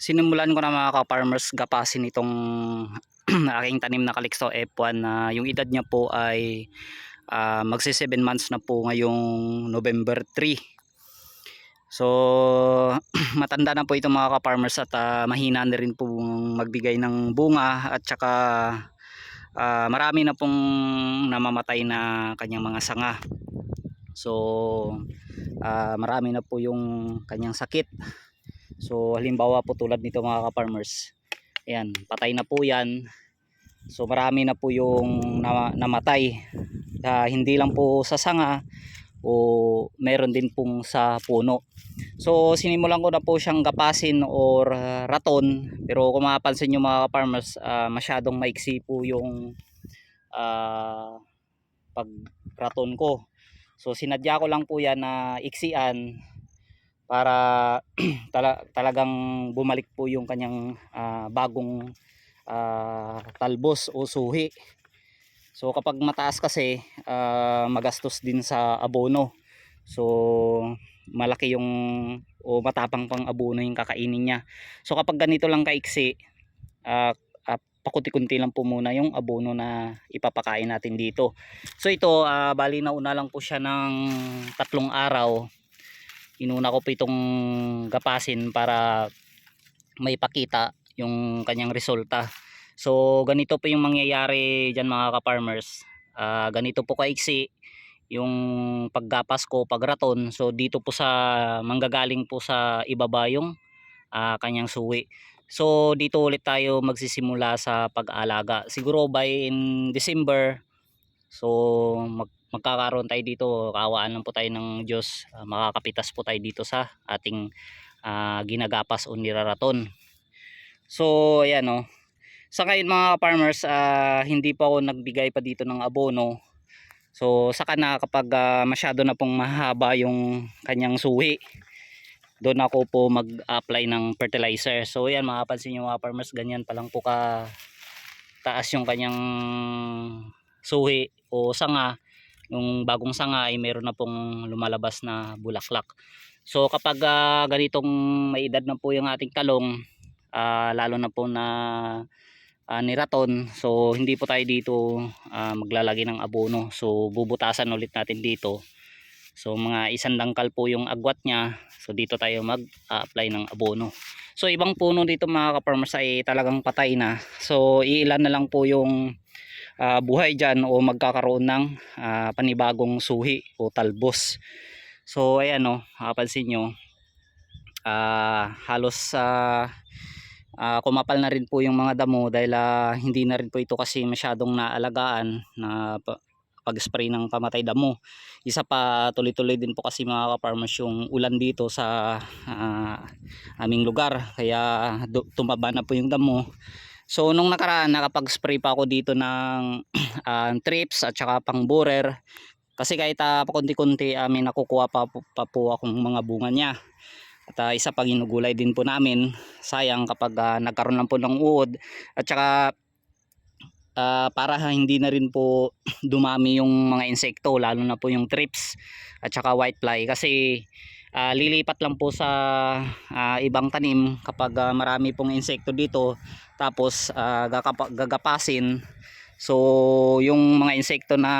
sinimulan ko na mga ka-farmers gapasin itong aking tanim na Calixto F1 na yung edad niya po ay ah, magsi 7 months na po ngayong November 3 so matanda na po itong mga ka-farmers at ah, mahina na rin po magbigay ng bunga at saka ah, marami na pong namamatay na kanyang mga sanga. So ah, marami na po yung kanyang sakit So halimbawa po tulad nito mga ka-farmers. Ayan, patay na po 'yan. So marami na po yung na- namatay. Ah, hindi lang po sa sanga o meron din pong sa puno. So sinimulan ko na po siyang gapasin or ah, raton pero kung mapapansin niyo mga ka-farmers, ah, masyadong maiksi po yung ah, pagraton ko. So sinadya ko lang po 'yan na iksian para tala, talagang bumalik po yung kanyang ah, bagong ah, talbos o suhi. So kapag mataas kasi ah, magastos din sa abono. So malaki yung o matapang pang abono yung kakainin niya. So kapag ganito lang kaiksi, ah, ah, pakunti-kunti lang po muna yung abono na ipapakain natin dito. So ito, ah, bali na una lang po siya ng tatlong araw inuna ko po itong gapasin para may pakita yung kanyang resulta. So ganito po yung mangyayari dyan mga ka-farmers. Ah, ganito po kaiksi yung paggapas ko pagraton. So dito po sa manggagaling po sa ibaba yung ah, kanyang suwi. So dito ulit tayo magsisimula sa pag-alaga siguro by in December so mag magkakaroon tayo dito kawaan lang po tayo ng Diyos ah, makakapitas po tayo dito sa ating ah, ginagapas o niraraton. So ayan o sa ngayon mga farmers ah, hindi pa ako nagbigay pa dito ng abono. So saka na kapag ah, masyado na pong mahaba yung kanyang suhi doon ako po mag-apply ng fertilizer. So ayan makapansin nyo mga farmers ganyan pa lang po ka taas yung kanyang suhi o sanga yung bagong sanga ay meron na pong lumalabas na bulaklak. So kapag ah, ganitong may edad na po yung ating talong, ah, lalo na po na ah, niraton, so hindi po tayo dito ah, maglalagay ng abono. So bubutasan ulit natin dito. So mga isang dangkal po yung agwat niya. So dito tayo mag-apply ng abono. So ibang puno dito mga ka-farmers ay talagang patay na. So iilan na lang po yung ah, buhay dyan o magkakaroon ng ah, panibagong suhi o talbos. So ayan o, makapansin nyo, ah, halos ah, ah, kumapal na rin po yung mga damo dahil ah, hindi na rin po ito kasi masyadong naalagaan na pa- pag-spray ng pamatay damo. Isa pa tuloy-tuloy din po kasi mga ka-farmers yung ulan dito sa ah, aming lugar kaya tumaba na po yung damo. So nung nakaraan nakapag-spray pa ako dito ng ah, trips at saka pang borer. Kasi kahit uh, pakunti-kunti amin nakukuha pa, pa po akong mga bunga niya. At ah, isa pag inugulay din po namin, sayang kapag ah, nagkaroon lang po ng uod. At saka ah, para hindi na rin po dumami yung mga insekto lalo na po yung trips. At saka whitefly. Kasi ah, lilipat lang po sa ah, ibang tanim kapag ah, marami pong insekto dito. Tapos gakapa- gagapasin. So yung mga insekto na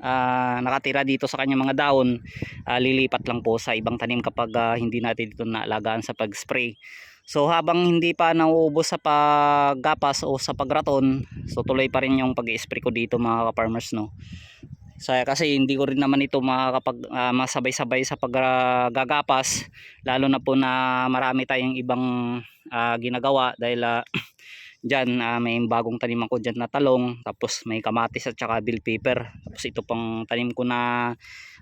ah, nakatira dito sa kanyang mga dahon ah, lilipat lang po sa ibang tanim kapag ah, hindi natin dito naalagaan sa pag-spray. So habang hindi pa nauubos sa paggapas o sa pagraton so tuloy pa rin yung pag-spray ko dito mga ka-farmers no saya kasi hindi ko rin naman ito makakapag ah, masabay-sabay sa paggagapas lalo na po na marami tayong ibang ah, ginagawa dahil ah, Diyan ah, may bagong taniman ko diyan na talong, tapos may kamatis at saka bell pepper. Tapos ito pang tanim ko na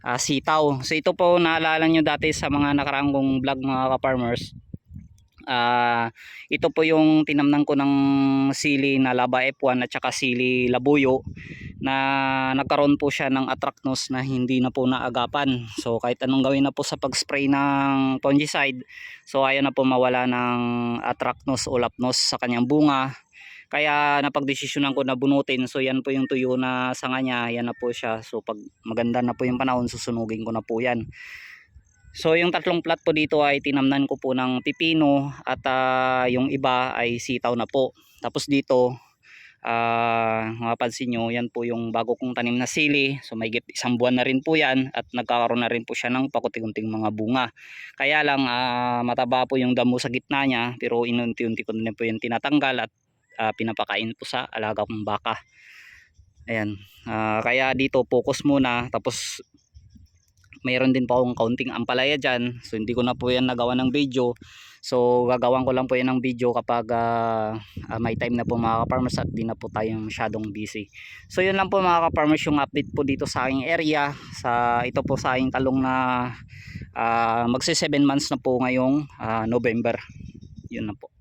ah, sitaw. So ito po naalala nyo dati sa mga nakaraang vlog mga ka-farmers. Ah, ito po yung tinamnan ko ng sili na laba F1 at saka sili labuyo na nagkaroon po siya ng atraknos na hindi na po naagapan. So kahit anong gawin na po sa pag-spray ng fungicide, so ayaw na po mawala ng atraknos o lapnos sa kanyang bunga. Kaya napagdesisyonan ko na bunutin. So yan po yung tuyo na sanga niya, yan na po siya. So pag maganda na po yung panahon, susunugin ko na po yan. So yung tatlong plot po dito ay tinamnan ko po ng pipino at ah, yung iba ay sitaw na po. Tapos dito ah mapapansin nyo yan po yung bago kong tanim na sili. So may isang buwan na rin po yan at nagkakaroon na rin po siya ng pakuti-kunting mga bunga. Kaya lang ah, mataba po yung damo sa gitna niya pero inunti-unti ko na po yung tinatanggal at ah, pinapakain po sa alaga kong baka. Ayan. Ah, kaya dito focus muna tapos mayroon din po akong kaunting ampalaya dyan. So hindi ko na po yan nagawa ng video. So gagawan ko lang po yan ng video kapag ah, ah, may time na po mga ka-farmers at di na po tayo masyadong busy. So yun lang po mga ka-farmers yung update po dito sa aking area. Sa ito po sa aking talong na ah, magsi 7 months na po ngayong ah, November. Yun na po